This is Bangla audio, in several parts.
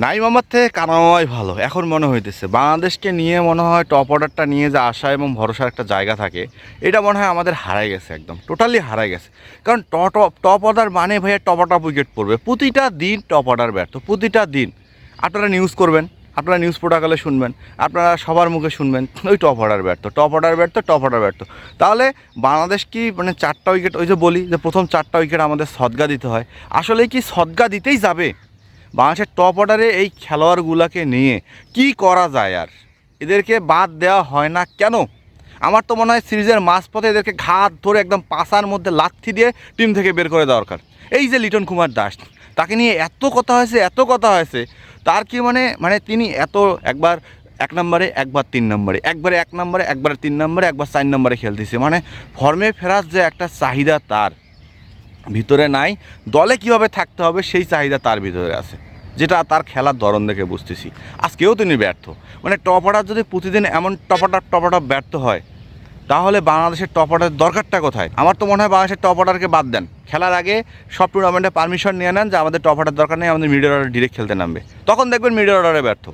নাইম আমার থেকে কানামাই ভালো। এখন মনে হইতেছে, বাংলাদেশকে নিয়ে মনে হয় টপ অর্ডারটা নিয়ে যে আশা এবং ভরসার একটা জায়গা থাকে, এটা মনে হয় আমাদের হারাই গেছে একদম টোটালি হারাই গেছে। কারণ টপ টপ অর্ডার মানে ভাইয়া টপ টপ উইকেট পড়বে। প্রতিটা দিন টপ অর্ডার ব্যর্থ, প্রতিটা দিন। আপনারা নিউজ করবেন, আপনারা নিউজ প্রোটোকলে শুনবেন, আপনারা সবার মুখে শুনবেন, ওই টপ অর্ডার ব্যর্থ টপ অর্ডার ব্যর্থ টপ অর্ডার ব্যর্থ। তাহলে বাংলাদেশ কি মানে চারটা উইকেট ওই যে বলি যে প্রথম চারটা উইকেট আমাদের সদগা দিতে হয়। আসলে কি সদগা দিতেই যাবে? বাংলাদেশের টপ অর্ডারে এই খেলোয়াড়গুলোকে নিয়ে কি করা যায় আর? এদেরকে বাদ দেওয়া হয় না কেন? আমার তো মনে হয় সিরিজের মাঝপথে এদেরকে ঘাত ধরে একদম পাশার মধ্যে লাথি দিয়ে টিম থেকে বের করে দরকার। এই যে লিটন কুমার দাস, তাকে নিয়ে এত কথা হয়েছে, এত কথা হয়েছে, তার কি মানে মানে তিনি এত একবার এক নম্বরে, একবার তিন নম্বরে, একবারে এক নম্বরে, একবারে তিন নম্বরে, একবার চার নম্বরে খেলতেছে। মানে ফর্মে ফেরার যে একটা চাহিদা তার। ভিতরে নাই, দলে কীভাবে থাকতে হবে সেই চাহিদা তার ভিতরে আছে, যেটা তার খেলার ধরন দেখে বুঝতেছি। আজকেও তিনি ব্যর্থ। মানে টপ অর্ডার যদি প্রতিদিন এমন টপাটাপ টপাটাপ ব্যর্থ হয়, তাহলে বাংলাদেশের টপ অর্ডারের দরকারটা কোথায়? আমার তো মনে হয় বাংলাদেশের টপ অর্ডারকে বাদ দেন। খেলার আগে সব টুর্নামেন্টে পারমিশন নিয়ে নেন যে আমাদের টপ অর্ডার দরকার নেই, আমাদের মিডিয়ার অর্ডার ডিরেক্ট খেলতে নামবে। তখন দেখবেন মিডিয়ার অর্ডারে ব্যর্থ।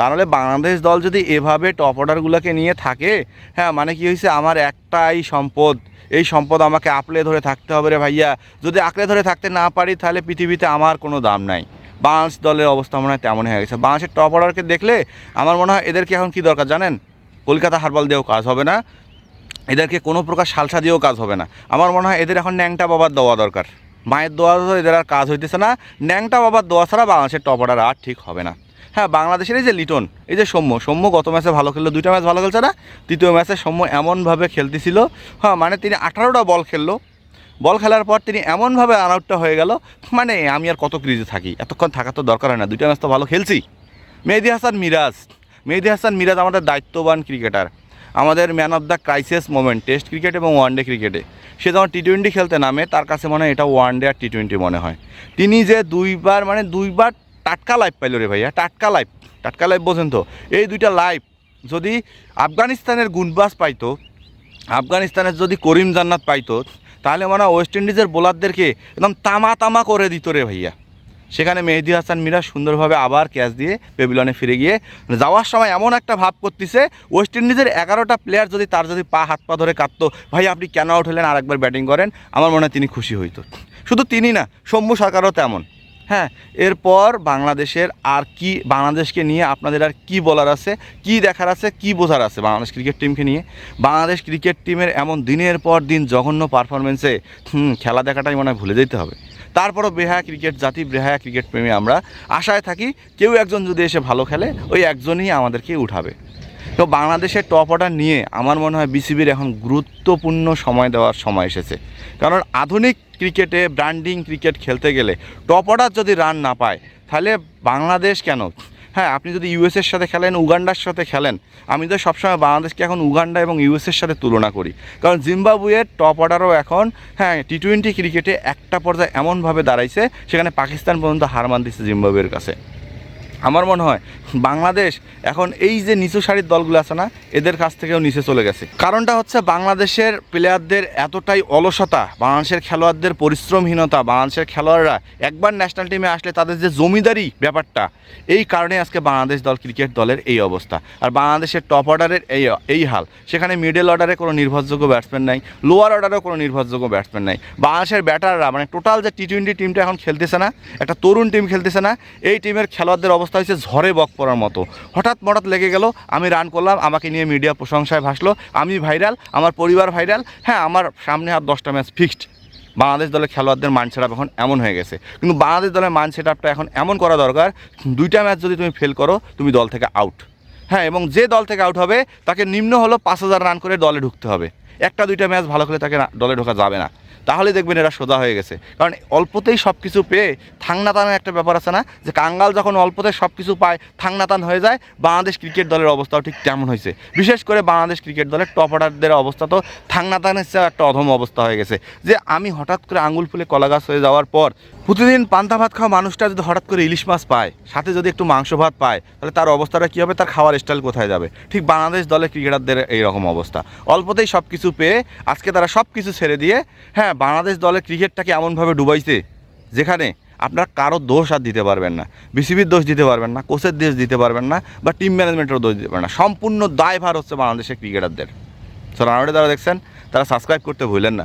তাহলে বাংলাদেশ দল যদি এভাবে টপ অর্ডারগুলোকে নিয়ে থাকে হ্যাঁ মানে কি হয়েছে আমার একটাই সম্পদ, এই সম্পদ আমাকে আঁকড়ে ধরে থাকতে হবে রে ভাইয়া। যদি আঁকড়ে ধরে থাকতে না পারি, তাহলে পৃথিবীতে আমার কোনো দাম নাই। বাংলাদেশ দলের অবস্থা মনে হয় তেমন হয়ে গেছে। বাংলাদেশের টপ অর্ডারকে দেখলে আমার মনে হয় এদেরকে এখন কি দরকার জানেন? কলকাতা হারবাল দিয়েও কাজ হবে না। এদেরকে কোনো প্রকার সালসা দিয়েও কাজ হবে না। আমার মনে হয় এদের এখন ন্যাংটা বাবার দেওয়া দরকার। মায়ের দোয়া এদের আর কাজ হইতেছে না। ন্যাংটা বাবার দোয়া ছাড়া বাংলাদেশের টপ অর্ডার আর ঠিক হবে না। হ্যাঁ বাংলাদেশের এই যে লিটন, এই যে সৌম্য সৌম্য গত ম্যাচে ভালো খেললো, দুইটা ম্যাচ ভালো খেলছে না, তৃতীয় ম্যাচে সৌম্য এমনভাবে খেলতেছিল হ্যাঁ মানে তিনি আঠারোটা বল খেললো, বল খেলার পর তিনি এমনভাবে আউটটা হয়ে গেল মানে আমি আর কত ক্রিজে থাকি, এতক্ষণ থাকা তো দরকার হয় না, দুইটা ম্যাচ তো ভালো খেলছি। মেহেদি হাসান মিরাজ, মেহেদি হাসান মিরাজ আমাদের দায়িত্ববান ক্রিকেটার আমাদের man of the crisis moment test cricket এবং ওয়ানডে ক্রিকেটে সে যখন টি টোয়েন্টি খেলতে নামে, তার কাছে মনে হয় এটা ওয়ানডে আর টি টোয়েন্টি মনে হয়। তিনি যে দুইবার মানে দুইবার টাটকা লাইফ পাইল রে ভাইয়া, টাটকা লাইফ টাটকা লাইফ বোঝেন তো। এই দুইটা লাইফ যদি আফগানিস্তানের গুনবাস পাইতো, আফগানিস্তানের যদি করিম জান্নাত পাইতো, তাহলে মনে ওয়েস্ট ইন্ডিজের বোলারদেরকে একদম তামা তামা করে দিত রে ভাইয়া। সেখানে মেহেদি হাসান মিরা সুন্দরভাবে আবার ক্যাচ দিয়ে পেবিলনে ফিরে গিয়ে যাওয়ার সময় এমন একটা ভাব করতেছে, ওয়েস্ট ইন্ডিজের এগারোটা প্লেয়ার যদি তার যদি পা, হাত, পা ধরে কাঁদতো, ভাই, আপনি কেন আউট হলেন? আরেকবার ব্যাটিং করেন। আমার মনে হয় তিনি খুশি হইতো। শুধু তিনি না, সৌম্য সরকারও তেমন। হ্যাঁ এরপর বাংলাদেশের আর কি, বাংলাদেশকে নিয়ে আপনাদের আর কি বলার আছে, কি দেখার আছে, কি বোঝার আছে বাংলাদেশ ক্রিকেট টিমকে নিয়ে? বাংলাদেশ ক্রিকেট টিমের এমন দিনের পর দিন জঘন্য পারফরমেন্সে খেলা দেখাটাই মনে হয় ভুলে যেতে হবে। তারপরও বেহায়া ক্রিকেট জাতি, বেহায়া ক্রিকেট প্রেমী আমরা আশায় থাকি কেউ একজন যদি এসে ভালো খেলে, ওই একজনই আমাদেরকে উঠাবে। তো বাংলাদেশের টপ অর্ডার নিয়ে আমার মনে হয় বিসিবির এখন গুরুত্বপূর্ণ সময় দেওয়ার সময় এসেছে। কারণ আধুনিক ক্রিকেটে ব্র্যান্ডিং ক্রিকেট খেলতে গেলে টপ অর্ডার যদি রান না পায়, তাহলে বাংলাদেশ কেন? হ্যাঁ আপনি যদি ইউএসের সাথে খেলেন, উগান্ডার সাথে খেলেন, আমি তো সবসময় বাংলাদেশকে এখন উগান্ডা এবং ইউএসের সাথে তুলনা করি। কারণ জিম্বাবুয়ের টপ অর্ডারও এখন হ্যাঁ টি টোয়েন্টি ক্রিকেটে একটা পর্যায়ে এমনভাবে দাঁড়াইছে, সেখানে পাকিস্তান পর্যন্ত হার মান দিচ্ছে জিম্বাবুয়ের কাছে। আমার মনে হয় বাংলাদেশ এখন এই যে নিচু সারির দলগুলো আছে না, এদের কাছ থেকেও নিচে চলে গেছে। কারণটা হচ্ছে বাংলাদেশের প্লেয়ারদের এতটাই অলসতা, বাংলাদেশের খেলোয়াড়দের পরিশ্রমহীনতা, বাংলাদেশের খেলোয়াড়রা একবার ন্যাশনাল টিমে আসলে তাদের যে জমিদারি ব্যাপারটা, এই কারণে আজকে বাংলাদেশ দল ক্রিকেট দলের এই অবস্থা। আর বাংলাদেশের টপ অর্ডারের এই এই হাল, সেখানে মিডল অর্ডারে কোনো নির্ভরযোগ্য ব্যাটসম্যান নাই লোয়ার অর্ডারেও কোনো নির্ভরযোগ্য ব্যাটসম্যান নাই। বাংলাদেশের ব্যাটাররা মানে টোটাল যে টি টোয়েন্টি টিমটা এখন খেলতেছে না, একটা তরুণ টিম খেলতেছে না, এই টিমের খেলোয়াড়দের অবস্থা হচ্ছে ঝড়ে বক পড়ার মতো। হঠাৎ মঠাৎ লেগে গেল, আমি রান করলাম, আমাকে নিয়ে মিডিয়া প্রশংসায় ভাসলো। আমি ভাইরাল আমার পরিবার ভাইরাল হ্যাঁ আমার সামনে আর দশটা ম্যাচ ফিক্সড বাংলাদেশ দলের খেলোয়াড়দের মান সেট এখন এমন হয়ে গেছে। কিন্তু বাংলাদেশ দলের মান সেট এখন এমন করা দরকার, দুইটা ম্যাচ যদি তুমি ফেল করো, তুমি দল থেকে আউট হ্যাঁ এবং যে দল থেকে আউট হবে, তাকে নিম্ন হলো পাঁচ হাজার রান করে দলে ঢুকতে হবে। একটা, দুইটা ম্যাচ ভালো করে তাকে দলে ঢোকা যাবে না। তাহলে দেখবেন এরা সোজা হয়ে গেছে। কারণ অল্পতেই সব কিছু পেয়ে থাংনাতানের একটা ব্যাপার আছে না, যে কাঙ্গাল যখন অল্পতে সব কিছু পায়, থাংনাতান হয়ে যায়, বাংলাদেশ ক্রিকেট দলের অবস্থাও ঠিক তেমন হয়েছে। বিশেষ করে বাংলাদেশ ক্রিকেট দলের টপ অর্ডারদের অবস্থা তো থাংনাতানের চেয়ে একটা অধম অবস্থা হয়ে গেছে। যে আমি হঠাৎ করে আঙুল ফুলে কলা গাছ হয়ে যাওয়ার পর, প্রতিদিন পান্তা ভাত খাওয়া মানুষটা যদি হঠাৎ করে ইলিশ মাছ পায়, সাথে যদি একটু মাংস ভাত পায়, তাহলে তার অবস্থাটা কী হবে? তার খাওয়ার স্টাইল কোথায় যাবে? ঠিক বাংলাদেশ দলের ক্রিকেটারদের এইরকম অবস্থা। অল্পতেই সব কিছু পেয়ে আজকে তারা সব কিছু ছেড়ে দিয়ে হ্যাঁ বাংলাদেশ দলের ক্রিকেটটাকে এমনভাবে ডুবাইছে যেখানে আপনারা কারও দোষ আর দিতে পারবেন না। বিসিবির দোষ দিতে পারবেন না, কোচের দোষ দিতে পারবেন না বা টিম ম্যানেজমেন্টেরও দোষ দিতে পারবেন না। সম্পূর্ণ দায়ভার হচ্ছে বাংলাদেশের ক্রিকেটারদের। সো রানাউটে তারা দেখছেন, তারা সাবস্ক্রাইব করতে ভুলেন না।